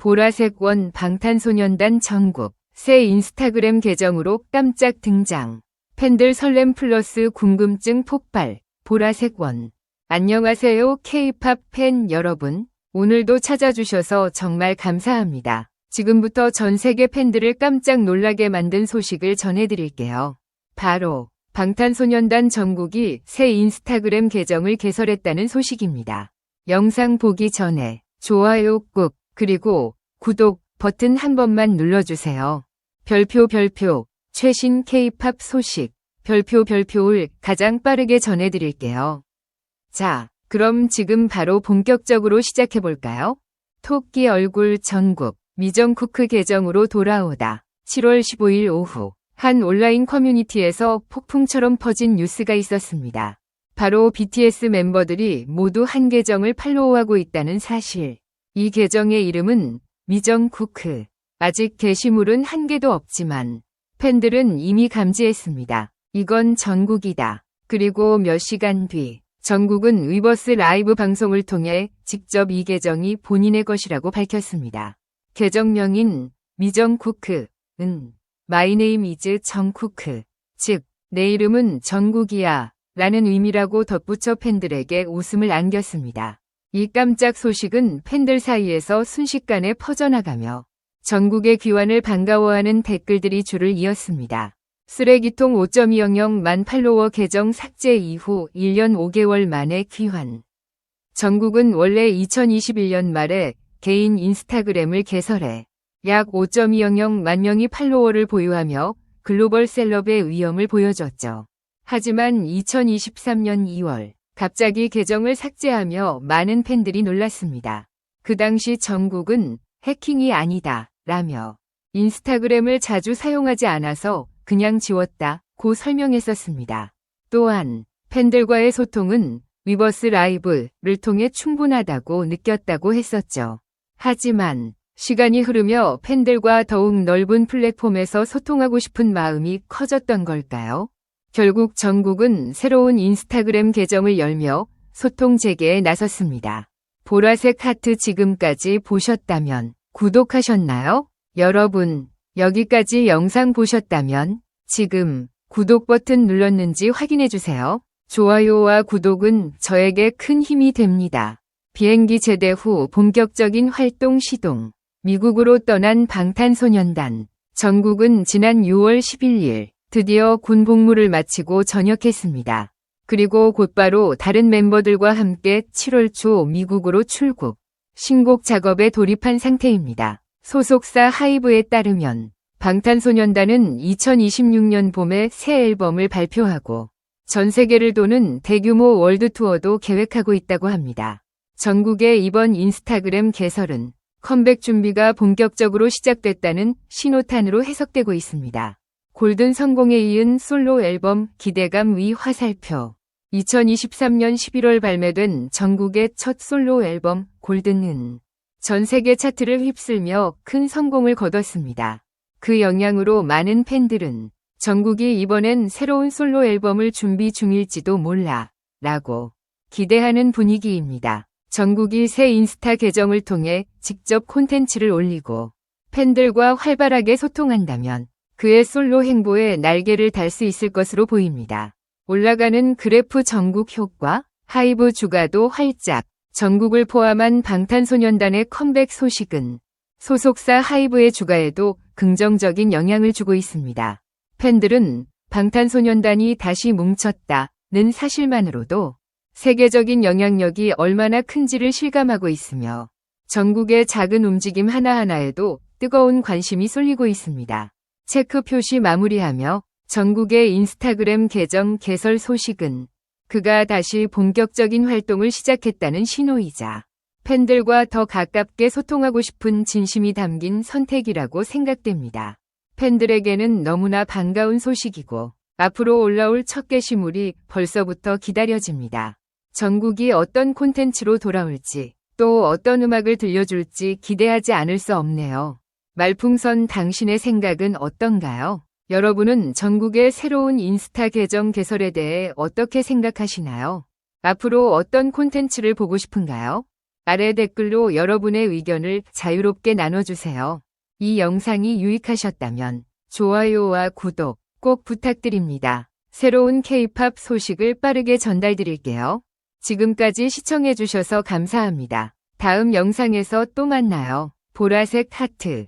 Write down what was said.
보라색 원 방탄소년단 전국 새 인스타그램 계정으로 깜짝 등장. 팬들 설렘 플러스 궁금증 폭발. 보라색 원. 안녕하세요 K-팝 팬 여러분. 오늘도 찾아주셔서 정말 감사합니다. 지금부터 전 세계 팬들을 깜짝 놀라게 만든 소식을 전해드릴게요. 바로 방탄소년단 정국이 새 인스타그램 계정을 개설했다는 소식입니다. 영상 보기 전에 좋아요 꾹 그리고 구독 버튼 한 번만 눌러주세요. 별표 별표 최신 K-팝 소식 별표 별표를 가장 빠르게 전해드릴게요. 자, 그럼 지금 바로 본격적으로 시작해볼까요? 토끼 얼굴 전국 미정쿠크 계정으로 돌아오다 7월 15일 오후 한 온라인 커뮤니티에서 폭풍처럼 퍼진 뉴스가 있었습니다. 바로 BTS 멤버들이 모두 한 계정을 팔로우하고 있다는 사실. 이 계정의 이름은 미정쿠크. 아직 게시물은 한 개도 없지만 팬들은 이미 감지했습니다. 이건 전국이다. 그리고 몇 시간 뒤 전국은 위버스 라이브 방송을 통해 직접 이 계정이 본인의 것이라고 밝혔습니다. 계정명인 미정쿠크은 마이네임 이즈 정쿠크, 즉, 내 이름은 전국이야 라는 의미라고 덧붙여 팬들에게 웃음을 안겼습니다. 이 깜짝 소식은 팬들 사이에서 순식간에 퍼져나가며 전국의 귀환을 반가워하는 댓글들이 줄을 이었습니다. 쓰레기통 5.200만 팔로워 계정 삭제 이후 1년 5개월 만에 귀환. 전국은 원래 2021년 말에 개인 인스타그램을 개설해 약 5.200만 명이 팔로워를 보유하며 글로벌 셀럽의 위험을 보여줬죠. 하지만 2023년 2월 갑자기 계정을 삭제하며 많은 팬들이 놀랐습니다. 그 당시 정국은 해킹이 아니다 라며 인스타그램을 자주 사용하지 않아서 그냥 지웠다 고 설명했었습니다. 또한 팬들과의 소통은 위버스 라이브를 통해 충분하다고 느꼈다고 했었죠. 하지만 시간이 흐르며 팬들과 더욱 넓은 플랫폼에서 소통하고 싶은 마음이 커졌던 걸까요? 결국 정국은 새로운 인스타그램 계정을 열며 소통 재개에 나섰습니다. 보라색 하트 지금까지 보셨다면 구독하셨나요? 여러분, 여기까지 영상 보셨다면 지금 구독 버튼 눌렀는지 확인해주세요. 좋아요와 구독은 저에게 큰 힘이 됩니다. 비행기 제대 후 본격적인 활동 시동. 미국으로 떠난 방탄소년단. 전국은 지난 6월 11일 드디어 군 복무를 마치고 전역했습니다. 그리고 곧바로 다른 멤버들과 함께 7월 초 미국으로 출국. 신곡 작업에 돌입한 상태입니다. 소속사 하이브에 따르면 방탄소년단은 2026년 봄에 새 앨범을 발표하고 전 세계를 도는 대규모 월드 투어도 계획하고 있다고 합니다. 전국의 이번 인스타그램 개설은 컴백 준비가 본격적으로 시작됐다는 신호탄으로 해석되고 있습니다. 골든 성공에 이은 솔로 앨범 기대감 위 화살표 2023년 11월 발매된 전국의 첫 솔로 앨범 골든은 전 세계 차트를 휩쓸며 큰 성공을 거뒀습니다. 그 영향으로 많은 팬들은 전국이 이번엔 새로운 솔로 앨범을 준비 중일지도 몰라 라고 기대하는 분위기입니다. 전국이 새 인스타 계정을 통해 직접 콘텐츠를 올리고 팬들과 활발하게 소통한다면 그의 솔로 행보에 날개를 달 수 있을 것으로 보입니다. 올라가는 그래프 전국 효과, 하이브 주가도 활짝, 전국을 포함한 방탄소년단의 컴백 소식은 소속사 하이브의 주가에도 긍정적인 영향을 주고 있습니다. 팬들은 방탄소년단이 다시 뭉쳤다는 사실만으로도 세계적인 영향력이 얼마나 큰지를 실감하고 있으며 전국의 작은 움직임 하나하나에도 뜨거운 관심이 쏠리고 있습니다. 체크 표시 마무리하며 전국의 인스타그램 계정 개설 소식은 그가 다시 본격적인 활동을 시작했다는 신호이자 팬들과 더 가깝게 소통하고 싶은 진심이 담긴 선택이라고 생각됩니다. 팬들에게는 너무나 반가운 소식이고 앞으로 올라올 첫 게시물이 벌써부터 기다려집니다. 전국이 어떤 콘텐츠로 돌아올지 또 어떤 음악을 들려줄지 기대하지 않을 수 없네요. 말풍선 당신의 생각은 어떤가요? 여러분은 전국의 새로운 인스타 계정 개설에 대해 어떻게 생각하시나요? 앞으로 어떤 콘텐츠를 보고 싶은가요? 아래 댓글로 여러분의 의견을 자유롭게 나눠주세요. 이 영상이 유익하셨다면 좋아요와 구독 꼭 부탁드립니다. 새로운 K-팝 소식을 빠르게 전달드릴게요. 지금까지 시청해주셔서 감사합니다. 다음 영상에서 또 만나요. 보라색 하트